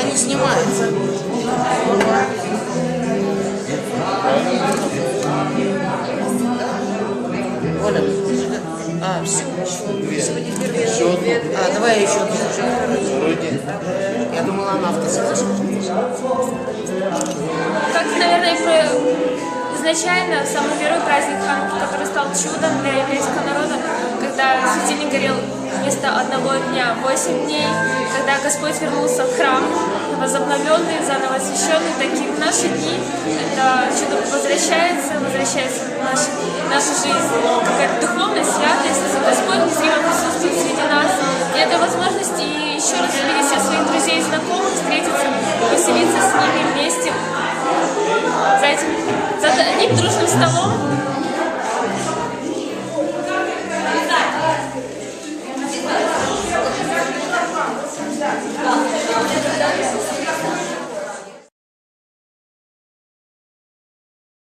Они снимаются. Оля, а, все, еще одну. А, давай еще одну. Я думала, она автософиска. Как изначально, самый первый праздник Хануки, который стал чудом для еврейского народа, когда светильник горел вместо одного дня 8 дней, когда Господь вернулся в храм, возобновленный, заново освященный, такие в наши дни это чудо возвращается, возвращается в наш, нашу жизнь, какая-то духовная святость, Господь незримо присутствует среди нас, и это возможность и еще раз увидеть всех своих друзей и знакомых, встретиться, поселиться с ними вместе. За этим под одним дружным столом. Да.